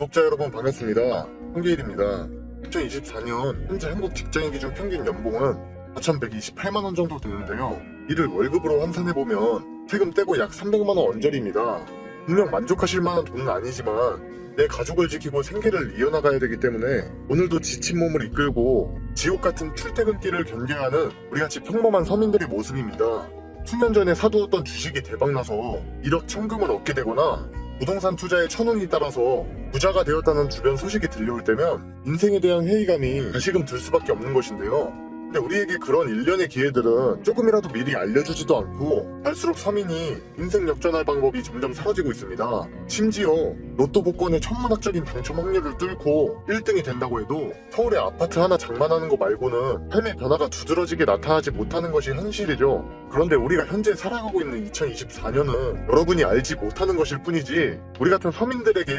구독자 여러분 반갑습니다. 홍계일입니다. 2024년 현재 한국 직장인 기준 평균 연봉은 4,128만원 정도 되는데요. 이를 월급으로 환산해보면 세금 떼고 약 300만원 언저리입니다. 분명 만족하실 만한 돈은 아니지만 내 가족을 지키고 생계를 이어나가야 되기 때문에 오늘도 지친 몸을 이끌고 지옥 같은 출퇴근길을 견뎌하는 우리같이 평범한 서민들의 모습입니다. 수년 전에 사두었던 주식이 대박나서 1억 천금을 얻게 되거나 부동산 투자에 천운이 따라서 부자가 되었다는 주변 소식이 들려올 때면 인생에 대한 회의감이 다시금 들 수밖에 없는 것인데요. 근데 우리에게 그런 일련의 기회들은 조금이라도 미리 알려주지도 않고 갈수록 서민이 인생 역전할 방법이 점점 사라지고 있습니다. 심지어 로또 복권의 천문학적인 당첨 확률을 뚫고 1등이 된다고 해도 서울에 아파트 하나 장만하는 거 말고는 삶의 변화가 두드러지게 나타나지 못하는 것이 현실이죠. 그런데 우리가 현재 살아가고 있는 2024년은 여러분이 알지 못하는 것일 뿐이지 우리 같은 서민들에게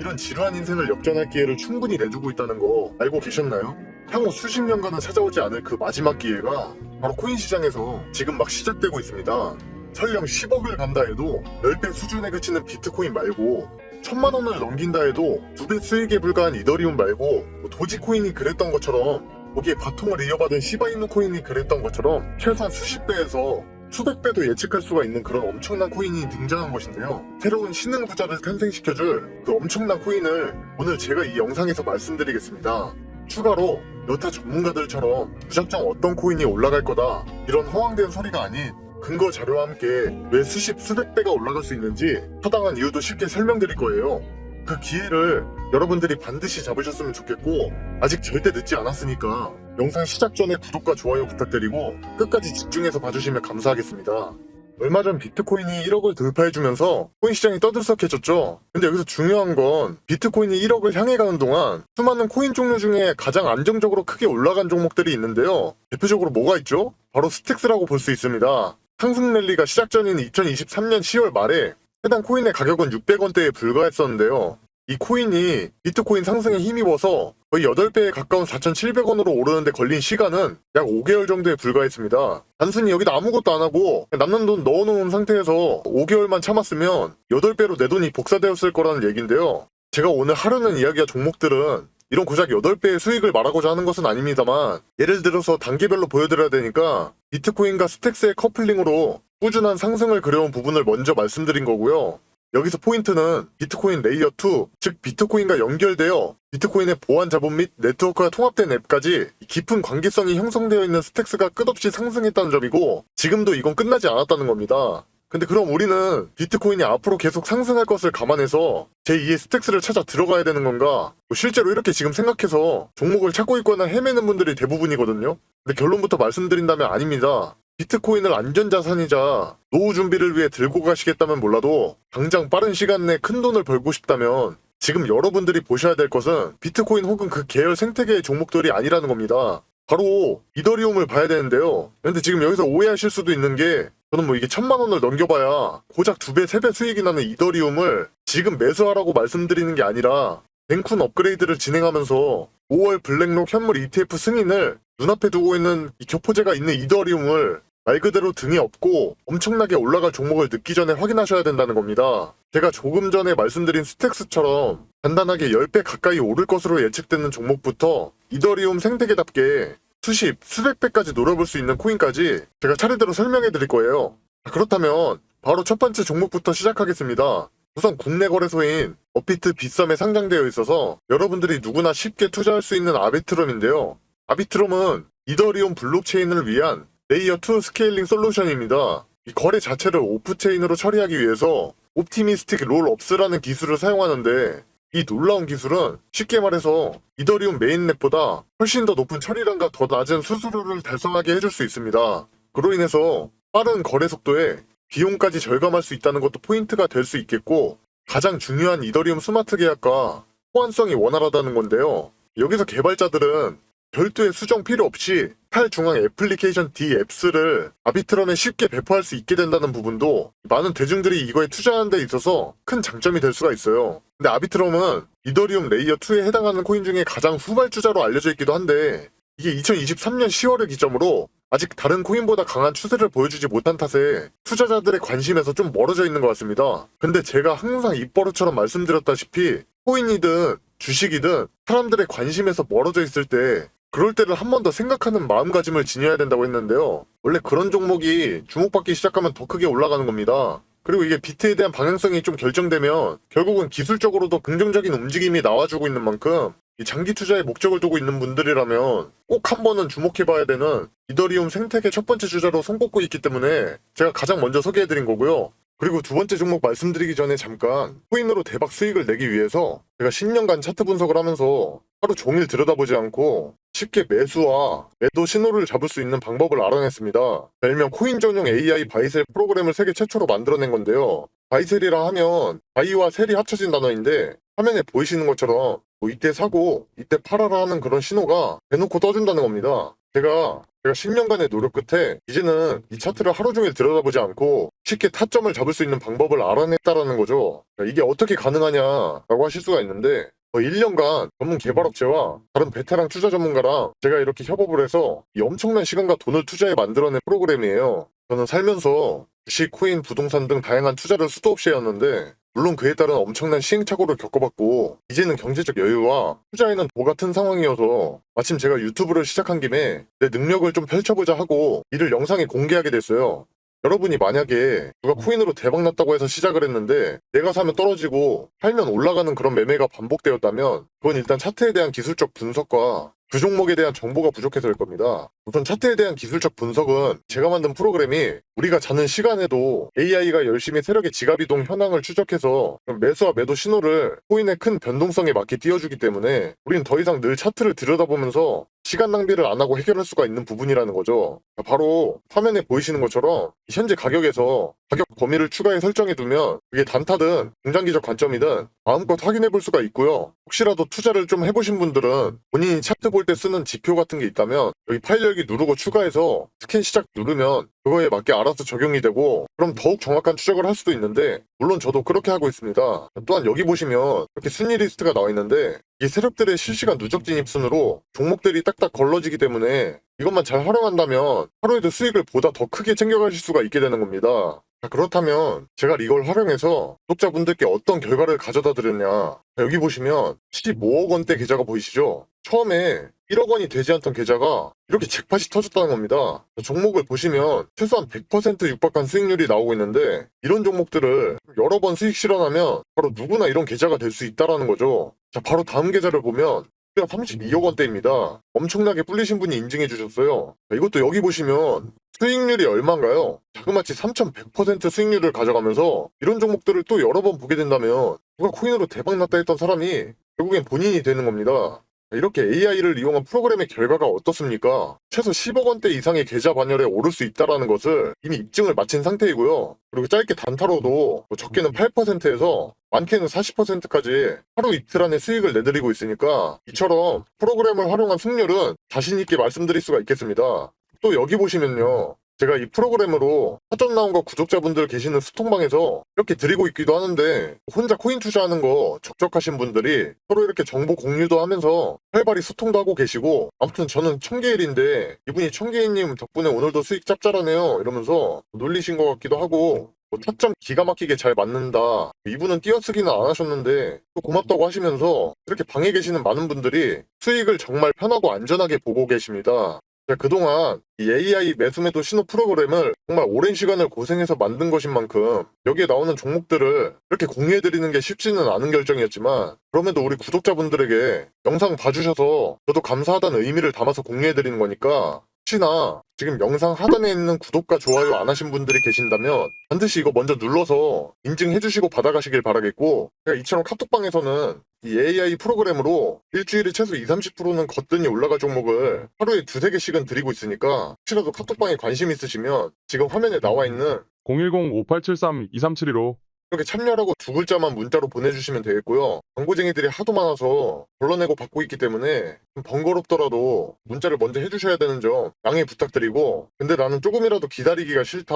이런 지루한 인생을 역전할 기회를 충분히 내주고 있다는 거 알고 계셨나요? 향후 수십 년간은 찾아오지 않을 그 마지막 기회가 바로 코인 시장에서 지금 막 시작되고 있습니다. 설령 10억을 간다 해도 10배 수준에 그치는 비트코인 말고 천만 원을 넘긴다 해도 두 배 수익에 불과한 이더리움 말고 뭐 도지코인이 그랬던 것처럼 거기에 바통을 이어받은 시바이누 코인이 그랬던 것처럼 최소한 수십 배에서 수백 배도 예측할 수가 있는 그런 엄청난 코인이 등장한 것인데요. 새로운 신흥 부자를 탄생시켜줄 그 엄청난 코인을 오늘 제가 이 영상에서 말씀드리겠습니다. 추가로 여타 전문가들처럼 무작정 어떤 코인이 올라갈 거다 이런 허황된 소리가 아닌 근거 자료와 함께 왜 수십 수백 배가 올라갈 수 있는지 타당한 이유도 쉽게 설명드릴 거예요. 그 기회를 여러분들이 반드시 잡으셨으면 좋겠고 아직 절대 늦지 않았으니까 영상 시작 전에 구독과 좋아요 부탁드리고 끝까지 집중해서 봐주시면 감사하겠습니다. 얼마 전 비트코인이 1억을 돌파해주면서 코인 시장이 떠들썩해졌죠. 근데 여기서 중요한 건 비트코인이 1억을 향해 가는 동안 수많은 코인 종류 중에 가장 안정적으로 크게 올라간 종목들이 있는데요. 대표적으로 뭐가 있죠? 바로 스택스라고 볼 수 있습니다. 상승 랠리가 시작 전인 2023년 10월 말에 해당 코인의 가격은 600원대에 불과했었는데요. 이 코인이 비트코인 상승에 힘입어서 거의 8배에 가까운 4,700원으로 오르는데 걸린 시간은 약 5개월 정도에 불과했습니다. 단순히 여기다 아무것도 안 하고 남는 돈 넣어놓은 상태에서 5개월만 참았으면 8배로 내 돈이 복사되었을 거라는 얘기인데요. 제가 오늘 하려는 이야기와 종목들은 이런 고작 8배의 수익을 말하고자 하는 것은 아닙니다만 예를 들어서 단계별로 보여드려야 되니까 비트코인과 스택스의 커플링으로 꾸준한 상승을 그려온 부분을 먼저 말씀드린 거고요. 여기서 포인트는 비트코인 레이어 2, 즉 비트코인과 연결되어 비트코인의 보안 자본 및 네트워크가 통합된 앱까지 깊은 관계성이 형성되어 있는 스택스가 끝없이 상승했다는 점이고 지금도 이건 끝나지 않았다는 겁니다. 근데 그럼 우리는 비트코인이 앞으로 계속 상승할 것을 감안해서 제2의 스택스를 찾아 들어가야 되는 건가? 뭐 실제로 이렇게 지금 생각해서 종목을 찾고 있거나 헤매는 분들이 대부분이거든요. 근데 결론부터 말씀드린다면 아닙니다. 비트코인을 안전자산이자 노후 준비를 위해 들고 가시겠다면 몰라도 당장 빠른 시간 내에 큰 돈을 벌고 싶다면 지금 여러분들이 보셔야 될 것은 비트코인 혹은 그 계열 생태계의 종목들이 아니라는 겁니다. 바로 이더리움을 봐야 되는데요. 근데 지금 여기서 오해하실 수도 있는 게 저는 뭐 이게 천만 원을 넘겨봐야 고작 두 배, 세 배 수익이 나는 이더리움을 지금 매수하라고 말씀드리는 게 아니라 뱅쿤 업그레이드를 진행하면서 5월 블랙록 현물 ETF 승인을 눈앞에 두고 있는 이 교포제가 있는 이더리움을 말 그대로 등에 업고 엄청나게 올라갈 종목을 늦기 전에 확인하셔야 된다는 겁니다. 제가 조금 전에 말씀드린 스택스처럼 간단하게 10배 가까이 오를 것으로 예측되는 종목부터 이더리움 생태계답게 수십, 수백 배까지 노려볼 수 있는 코인까지 제가 차례대로 설명해 드릴 거예요. 자, 그렇다면 바로 첫 번째 종목부터 시작하겠습니다. 우선 국내 거래소인 업비트 빗썸에 상장되어 있어서 여러분들이 누구나 쉽게 투자할 수 있는 아비트럼인데요. 아비트럼은 이더리움 블록체인을 위한 레이어 2 스케일링 솔루션입니다. 이 거래 자체를 오프체인으로 처리하기 위해서 옵티미스틱 롤업스라는 기술을 사용하는데 이 놀라운 기술은 쉽게 말해서 이더리움 메인넷보다 훨씬 더 높은 처리량과 더 낮은 수수료를 달성하게 해줄 수 있습니다. 그로 인해서 빠른 거래 속도에 비용까지 절감할 수 있다는 것도 포인트가 될 수 있겠고 가장 중요한 이더리움 스마트 계약과 호환성이 원활하다는 건데요. 여기서 개발자들은 별도의 수정 필요 없이 탈중앙 애플리케이션 D 앱스를 아비트럼에 쉽게 배포할 수 있게 된다는 부분도 많은 대중들이 이거에 투자하는 데 있어서 큰 장점이 될 수가 있어요. 근데 아비트럼은 이더리움 레이어 2에 해당하는 코인 중에 가장 후발주자로 알려져 있기도 한데 이게 2023년 10월을 기점으로 아직 다른 코인보다 강한 추세를 보여주지 못한 탓에 투자자들의 관심에서 좀 멀어져 있는 것 같습니다. 근데 제가 항상 입버릇처럼 말씀드렸다시피 코인이든 주식이든 사람들의 관심에서 멀어져 있을 때 그럴 때를 한 번 더 생각하는 마음가짐을 지녀야 된다고 했는데요. 원래 그런 종목이 주목받기 시작하면 더 크게 올라가는 겁니다. 그리고 이게 비트에 대한 방향성이 좀 결정되면 결국은 기술적으로도 긍정적인 움직임이 나와주고 있는 만큼 이 장기 투자에 목적을 두고 있는 분들이라면 꼭 한 번은 주목해봐야 되는 이더리움 생태계 첫 번째 주자로 손꼽고 있기 때문에 제가 가장 먼저 소개해드린 거고요. 그리고 두 번째 종목 말씀드리기 전에 잠깐 코인으로 대박 수익을 내기 위해서 제가 10년간 차트 분석을 하면서 하루 종일 들여다보지 않고 쉽게 매수와 매도 신호를 잡을 수 있는 방법을 알아냈습니다. 별명 코인 전용 AI 바이셀 프로그램을 세계 최초로 만들어낸 건데요. 바이셀이라 하면 바이와 셀이 합쳐진 단어인데 화면에 보이시는 것처럼 뭐 이때 사고 이때 팔아라 하는 그런 신호가 대놓고 떠준다는 겁니다. 제가 제가 10년간의 노력 끝에 이제는 이 차트를 하루 종일 들여다보지 않고 쉽게 타점을 잡을 수 있는 방법을 알아냈다라는 거죠. 이게 어떻게 가능하냐라고 하실 수가 있는데 어, 1년간 전문 개발업체와 다른 베테랑 투자 전문가랑 제가 이렇게 협업을 해서 이 엄청난 시간과 돈을 투자해 만들어낸 프로그램이에요. 저는 살면서 주식, 코인, 부동산 등 다양한 투자를 수도 없이 해왔는데 물론 그에 따른 엄청난 시행착오를 겪어봤고 이제는 경제적 여유와 투자에는 도 같은 상황이어서 마침 제가 유튜브를 시작한 김에 내 능력을 좀 펼쳐보자 하고 이를 영상에 공개하게 됐어요. 여러분이 만약에 누가 코인으로 대박 났다고 해서 시작을 했는데 내가 사면 떨어지고 팔면 올라가는 그런 매매가 반복되었다면 그건 일단 차트에 대한 기술적 분석과 그 종목에 대한 정보가 부족해서일 겁니다. 우선 차트에 대한 기술적 분석은 제가 만든 프로그램이 우리가 자는 시간에도 AI가 열심히 세력의 지갑 이동 현황을 추적해서 매수와 매도 신호를 코인의 큰 변동성에 맞게 띄워주기 때문에 우리는 더 이상 늘 차트를 들여다보면서 시간 낭비를 안 하고 해결할 수가 있는 부분이라는 거죠. 바로 화면에 보이시는 것처럼 현재 가격에서 가격 범위를 추가해 설정해 두면 그게 단타든 중장기적 관점이든 마음껏 확인해 볼 수가 있고요. 혹시라도 투자를 좀 해보신 분들은 본인이 차트 볼 때 쓰는 지표 같은 게 있다면 여기 파일 열기 누르고 추가해서 스캔 시작 누르면 그거에 맞게 알아서 적용이 되고 그럼 더욱 정확한 추적을 할 수도 있는데 물론 저도 그렇게 하고 있습니다. 또한 여기 보시면 이렇게 순위 리스트가 나와 있는데 이 세력들의 실시간 누적 진입 순으로 종목들이 딱딱 걸러지기 때문에 이것만 잘 활용한다면 하루에도 수익을 보다 더 크게 챙겨가실 수가 있게 되는 겁니다. 자, 그렇다면 제가 이걸 활용해서 구독자분들께 어떤 결과를 가져다 드렸냐 자, 여기 보시면 15억 원대 계좌가 보이시죠? 처음에 1억 원이 되지 않던 계좌가 이렇게 잭팟이 터졌다는 겁니다. 자, 종목을 보시면 최소한 100% 육박한 수익률이 나오고 있는데 이런 종목들을 여러 번 수익 실현하면 바로 누구나 이런 계좌가 될 수 있다라는 거죠. 자, 바로 다음 계좌를 보면 32억 원대입니다. 엄청나게 불리신 분이 인증해 주셨어요. 자, 이것도 여기 보시면 수익률이 얼마인가요? 자그마치 3,100% 수익률을 가져가면서 이런 종목들을 또 여러 번 보게 된다면 누가 코인으로 대박났다 했던 사람이 결국엔 본인이 되는 겁니다. 이렇게 AI를 이용한 프로그램의 결과가 어떻습니까? 최소 10억 원대 이상의 계좌 반열에 오를 수 있다는 것을 이미 입증을 마친 상태이고요. 그리고 짧게 단타로도 뭐 적게는 8%에서 많게는 40%까지 하루 이틀 안에 수익을 내드리고 있으니까 이처럼 프로그램을 활용한 승률은 자신있게 말씀드릴 수가 있겠습니다. 또 여기 보시면요. 제가 이 프로그램으로 사전 나온과 구독자분들 계시는 스톡방에서 이렇게 드리고 있기도 하는데 혼자 코인 투자하는 거 적적하신 분들이 서로 이렇게 정보 공유도 하면서 활발히 소통도 하고 계시고 아무튼 저는 청계일인데 이분이 청계일님 덕분에 오늘도 수익 짭짤하네요 이러면서 놀리신 것 같기도 하고 뭐 타점 기가 막히게 잘 맞는다. 이분은 띄어쓰기는 안 하셨는데 또 고맙다고 하시면서 이렇게 방에 계시는 많은 분들이 수익을 정말 편하고 안전하게 보고 계십니다. 자, 그동안 이 AI 매수매도 신호 프로그램을 정말 오랜 시간을 고생해서 만든 것인 만큼 여기에 나오는 종목들을 이렇게 공유해드리는 게 쉽지는 않은 결정이었지만 그럼에도 우리 구독자분들에게 영상 봐주셔서 저도 감사하다는 의미를 담아서 공유해드리는 거니까 혹시나 지금 영상 하단에 있는 구독과 좋아요 안 하신 분들이 계신다면 반드시 이거 먼저 눌러서 인증해 주시고 받아가시길 바라겠고 제가 이처럼 카톡방에서는 이 AI 프로그램으로 일주일에 최소 20, 30%는 거뜬히 올라갈 종목을 하루에 두세 개씩은 드리고 있으니까 혹시라도 카톡방에 관심 있으시면 지금 화면에 나와 있는 010-5873-2372로 이렇게 참여라고 두 글자만 문자로 보내주시면 되겠고요. 광고쟁이들이 하도 많아서 불러내고 받고 있기 때문에 좀 번거롭더라도 문자를 먼저 해주셔야 되는 점 양해 부탁드리고 근데 나는 조금이라도 기다리기가 싫다.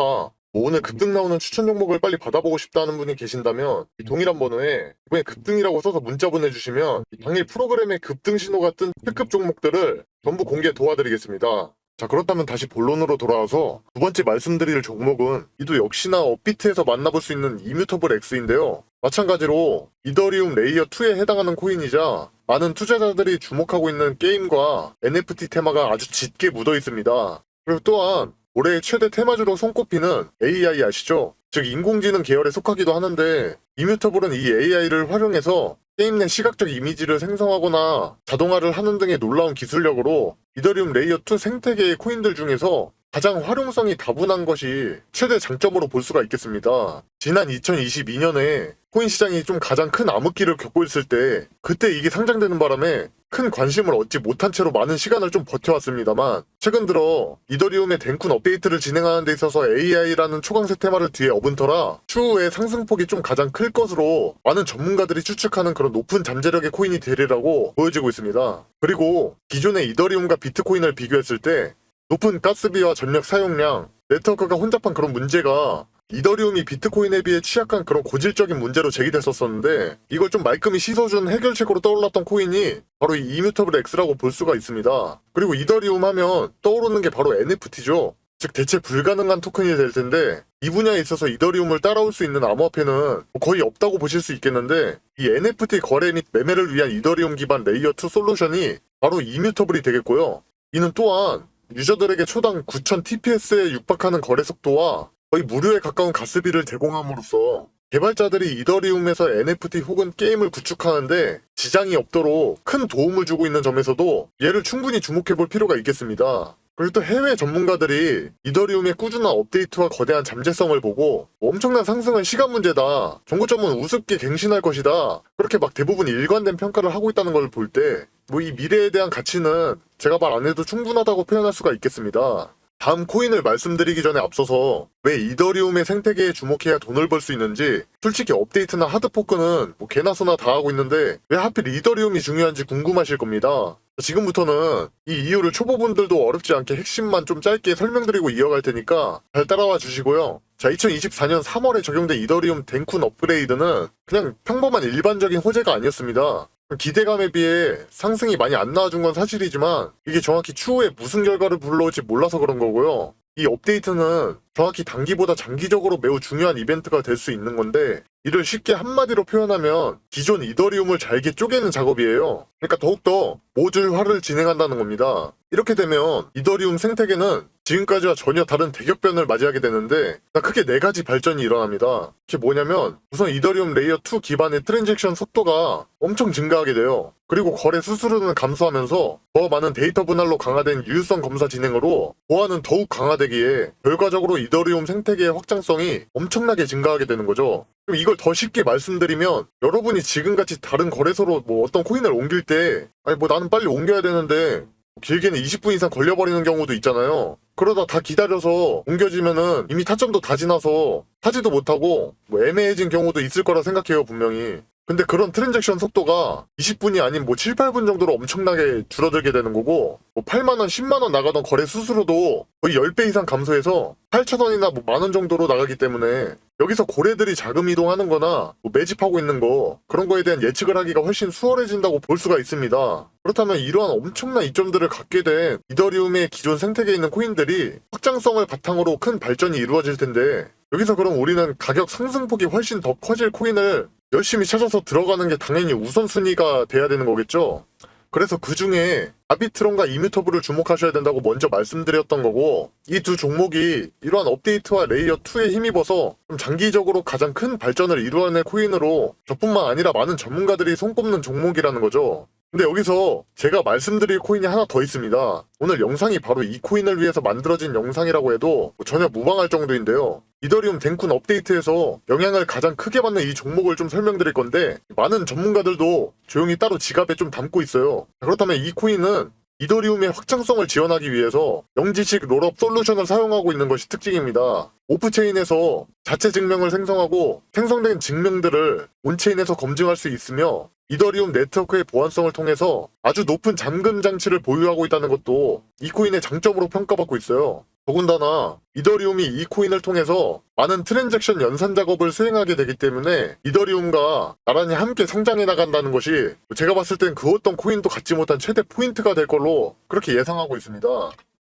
뭐 오늘 급등 나오는 추천 종목을 빨리 받아보고 싶다는 분이 계신다면 이 동일한 번호에 이번에 급등이라고 써서 문자 보내주시면 이 당일 프로그램의 급등 신호가 뜬 특급 종목들을 전부 공개 도와드리겠습니다. 자 그렇다면 다시 본론으로 돌아와서 두 번째 말씀드릴 종목은 이도 역시나 업비트에서 만나볼 수 있는 이뮤터블 X인데요. 마찬가지로 이더리움 레이어 2에 해당하는 코인이자 많은 투자자들이 주목하고 있는 게임과 NFT 테마가 아주 짙게 묻어 있습니다. 그리고 또한 올해 최대 테마주로 손꼽히는 AI 아시죠? 즉 인공지능 계열에 속하기도 하는데 이뮤터블은 이 AI를 활용해서 게임 내 시각적 이미지를 생성하거나 자동화를 하는 등의 놀라운 기술력으로 이더리움 레이어 2 생태계의 코인들 중에서 가장 활용성이 다분한 것이 최대 장점으로 볼 수가 있겠습니다. 지난 2022년에 코인 시장이 좀 가장 큰 암흑기를 겪고 있을 때 그때 이게 상장되는 바람에 큰 관심을 얻지 못한 채로 많은 시간을 좀 버텨왔습니다만 최근 들어 이더리움의 덴쿤 업데이트를 진행하는 데 있어서 AI라는 초강세 테마를 뒤에 업은 터라 추후에 상승폭이 좀 가장 클 것으로 많은 전문가들이 추측하는 그런 높은 잠재력의 코인이 되리라고 보여지고 있습니다. 그리고 기존의 이더리움과 비트코인을 비교했을 때 높은 가스비와 전력 사용량, 네트워크가 혼잡한 그런 문제가 이더리움이 비트코인에 비해 취약한 그런 고질적인 문제로 제기됐었었는데 이걸 좀 말끔히 씻어준 해결책으로 떠올랐던 코인이 바로 이 이뮤터블 X라고 볼 수가 있습니다. 그리고 이더리움 하면 떠오르는 게 바로 NFT죠. 즉 대체 불가능한 토큰이 될 텐데 이 분야에 있어서 이더리움을 따라올 수 있는 암호화폐는 거의 없다고 보실 수 있겠는데 이 NFT 거래 및 매매를 위한 이더리움 기반 레이어 2 솔루션이 바로 이뮤터블이 되겠고요. 이는 또한 유저들에게 초당 9,000 TPS에 육박하는 거래 속도와 거의 무료에 가까운 가스비를 제공함으로써 개발자들이 이더리움에서 NFT 혹은 게임을 구축하는데 지장이 없도록 큰 도움을 주고 있는 점에서도 얘를 충분히 주목해 볼 필요가 있겠습니다. 그리고 또 해외 전문가들이 이더리움의 꾸준한 업데이트와 거대한 잠재성을 보고 엄청난 상승은 시간 문제다. 정고점은 우습게 갱신할 것이다. 그렇게 막 대부분 일관된 평가를 하고 있다는 걸 볼 때 뭐 이 미래에 대한 가치는 제가 말 안 해도 충분하다고 표현할 수가 있겠습니다. 다음 코인을 말씀드리기 전에 앞서서 왜 이더리움의 생태계에 주목해야 돈을 벌 수 있는지 솔직히 업데이트나 하드포크는 뭐 개나 소나 다 하고 있는데 왜 하필 이더리움이 중요한지 궁금하실 겁니다. 지금부터는 이 이유를 초보분들도 어렵지 않게 핵심만 좀 짧게 설명드리고 이어갈 테니까 잘 따라와 주시고요. 자, 2024년 3월에 적용된 이더리움 덴쿤 업그레이드는 그냥 평범한 일반적인 호재가 아니었습니다. 기대감에 비해 상승이 많이 안 나와준 건 사실이지만 이게 정확히 추후에 무슨 결과를 불러올지 몰라서 그런 거고요. 이 업데이트는 정확히 단기보다 장기적으로 매우 중요한 이벤트가 될 수 있는 건데 이를 쉽게 한마디로 표현하면 기존 이더리움을 잘게 쪼개는 작업이에요. 그러니까 더욱더 모듈화를 진행한다는 겁니다. 이렇게 되면 이더리움 생태계는 지금까지와 전혀 다른 대격변을 맞이하게 되는데 크게 네 가지 발전이 일어납니다. 그게 뭐냐면 우선 이더리움 레이어 2 기반의 트랜잭션 속도가 엄청 증가하게 돼요. 그리고 거래 수수료는 감소하면서 더 많은 데이터 분할로 강화된 유효성 검사 진행으로 보안은 더욱 강화되기에 결과적으로 이더리움 생태계의 확장성이 엄청나게 증가하게 되는 거죠. 그럼 이걸 더 쉽게 말씀드리면 여러분이 지금같이 다른 거래소로 뭐 어떤 코인을 옮길 때 아니 뭐 나는 빨리 옮겨야 되는데 길게는 20분 이상 걸려버리는 경우도 있잖아요. 그러다 다 기다려서 옮겨지면은 이미 타점도 다 지나서 타지도 못하고 뭐 애매해진 경우도 있을 거라 생각해요 분명히. 근데 그런 트랜잭션 속도가 20분이 아닌 뭐 7, 8분 정도로 엄청나게 줄어들게 되는 거고 뭐 8만원, 10만원 나가던 거래 수수료도 거의 10배 이상 감소해서 8천원이나 뭐 만원 정도로 나가기 때문에 여기서 고래들이 자금 이동하는 거나 뭐 매집하고 있는 거 그런 거에 대한 예측을 하기가 훨씬 수월해진다고 볼 수가 있습니다. 그렇다면 이러한 엄청난 이점들을 갖게 된 이더리움의 기존 생태계에 있는 코인들이 확장성을 바탕으로 큰 발전이 이루어질 텐데 여기서 그럼 우리는 가격 상승폭이 훨씬 더 커질 코인을 열심히 찾아서 들어가는 게 당연히 우선순위가 돼야 되는 거겠죠. 그래서 그 중에 아비트론과 이뮤터블을 주목하셔야 된다고 먼저 말씀드렸던 거고 이 두 종목이 이러한 업데이트와 레이어 2에 힘입어서 좀 장기적으로 가장 큰 발전을 이루어낼 코인으로 저뿐만 아니라 많은 전문가들이 손꼽는 종목이라는 거죠. 근데 여기서 제가 말씀드릴 코인이 하나 더 있습니다. 오늘 영상이 바로 이 코인을 위해서 만들어진 영상이라고 해도 전혀 무방할 정도인데요. 이더리움 덴쿤 업데이트에서 영향을 가장 크게 받는 이 종목을 좀 설명드릴 건데 많은 전문가들도 조용히 따로 지갑에 좀 담고 있어요. 그렇다면 이 코인은 이더리움의 확장성을 지원하기 위해서 영지식 롤업 솔루션을 사용하고 있는 것이 특징입니다. 오프체인에서 자체 증명을 생성하고 생성된 증명들을 온체인에서 검증할 수 있으며 이더리움 네트워크의 보안성을 통해서 아주 높은 잠금 장치를 보유하고 있다는 것도 이 코인의 장점으로 평가받고 있어요. 더군다나 이더리움이 이 코인을 통해서 많은 트랜잭션 연산 작업을 수행하게 되기 때문에 이더리움과 나란히 함께 성장해 나간다는 것이 제가 봤을 땐 그 어떤 코인도 갖지 못한 최대 포인트가 될 걸로 그렇게 예상하고 있습니다.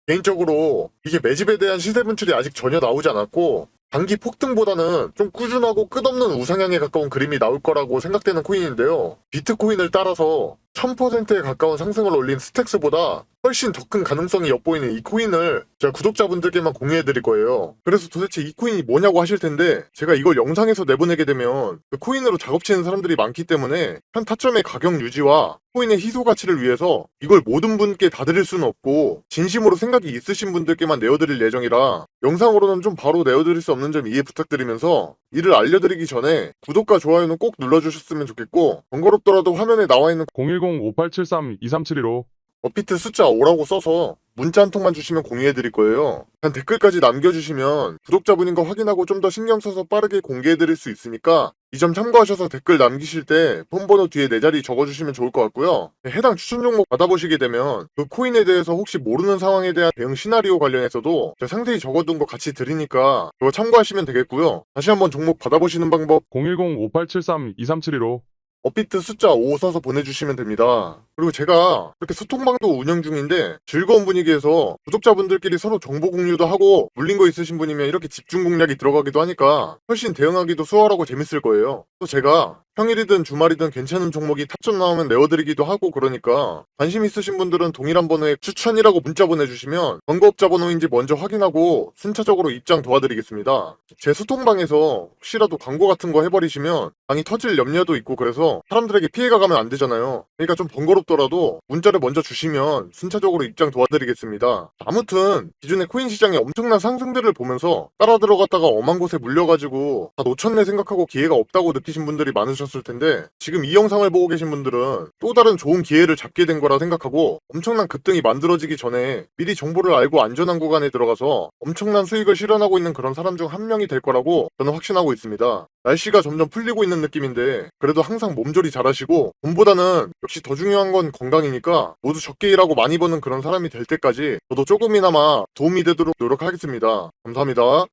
개인적으로 이게 매집에 대한 시세 분출이 아직 전혀 나오지 않았고 단기 폭등보다는 좀 꾸준하고 끝없는 우상향에 가까운 그림이 나올 거라고 생각되는 코인인데요. 비트코인을 따라서 1000%에 가까운 상승을 올린 스택스보다 훨씬 더 큰 가능성이 엿보이는 이 코인을 제가 구독자분들께만 공유해 드릴 거예요. 그래서 도대체 이 코인이 뭐냐고 하실 텐데 제가 이걸 영상에서 내보내게 되면 그 코인으로 작업치는 사람들이 많기 때문에 현 타점의 가격 유지와 코인의 희소 가치를 위해서 이걸 모든 분께 다 드릴 수는 없고 진심으로 생각이 있으신 분들께만 내어드릴 예정이라 영상으로는 좀 바로 내어드릴 수 없는 점 이해 부탁드리면서 이를 알려드리기 전에 구독과 좋아요는 꼭 눌러주셨으면 좋겠고 번거롭더라도 화면에 나와 있는 010-5873-2372로 업비트 숫자 5라고 써서 문자 한 통만 주시면 공유해 드릴 거예요. 한 댓글까지 남겨주시면 구독자분인 거 확인하고 좀 더 신경 써서 빠르게 공개해 드릴 수 있으니까 이 점 참고하셔서 댓글 남기실 때 폰번호 뒤에 내 자리 적어주시면 좋을 것 같고요. 해당 추천 종목 받아보시게 되면 그 코인에 대해서 혹시 모르는 상황에 대한 대응 시나리오 관련해서도 제가 상세히 적어둔 거 같이 드리니까 그거 참고하시면 되겠고요. 다시 한번 종목 받아보시는 방법 010-5873-2372로 업비트 숫자 5 써서 보내주시면 됩니다. 그리고 제가 이렇게 소통방도 운영 중인데 즐거운 분위기에서 구독자분들끼리 서로 정보 공유도 하고 물린 거 있으신 분이면 이렇게 집중 공략이 들어가기도 하니까 훨씬 대응하기도 수월하고 재밌을 거예요. 또 제가 평일이든 주말이든 괜찮은 종목이 탑점 나오면 내어드리기도 하고 그러니까 관심 있으신 분들은 동일한 번호에 추천이라고 문자 보내주시면 번거업자 번호인지 먼저 확인하고 순차적으로 입장 도와드리겠습니다. 제 소통방에서 혹시라도 광고 같은 거 해버리시면 방이 터질 염려도 있고 그래서 사람들에게 피해가 가면 안 되잖아요. 그러니까 좀 번거롭더라도 문자를 먼저 주시면 순차적으로 입장 도와드리겠습니다. 아무튼 기존의 코인 시장의 엄청난 상승들을 보면서 따라 들어갔다가 엄한 곳에 물려가지고 다 놓쳤네 생각하고 기회가 없다고 느끼신 분들이 많으셨을 텐데 지금 이 영상을 보고 계신 분들은 또 다른 좋은 기회를 잡게 된 거라 생각하고 엄청난 급등이 만들어지기 전에 미리 정보를 알고 안전한 구간에 들어가서 엄청난 수익을 실현하고 있는 그런 사람 중 한 명이 될 거라고 저는 확신하고 있습니다. 날씨가 점점 풀리고 있는 느낌인데 그래도 항상 몸조리 잘하시고 돈보다는 역시 더 중요한 건 건강이니까 모두 적게 일하고 많이 버는 그런 사람이 될 때까지 저도 조금이나마 도움이 되도록 노력하겠습니다. 감사합니다.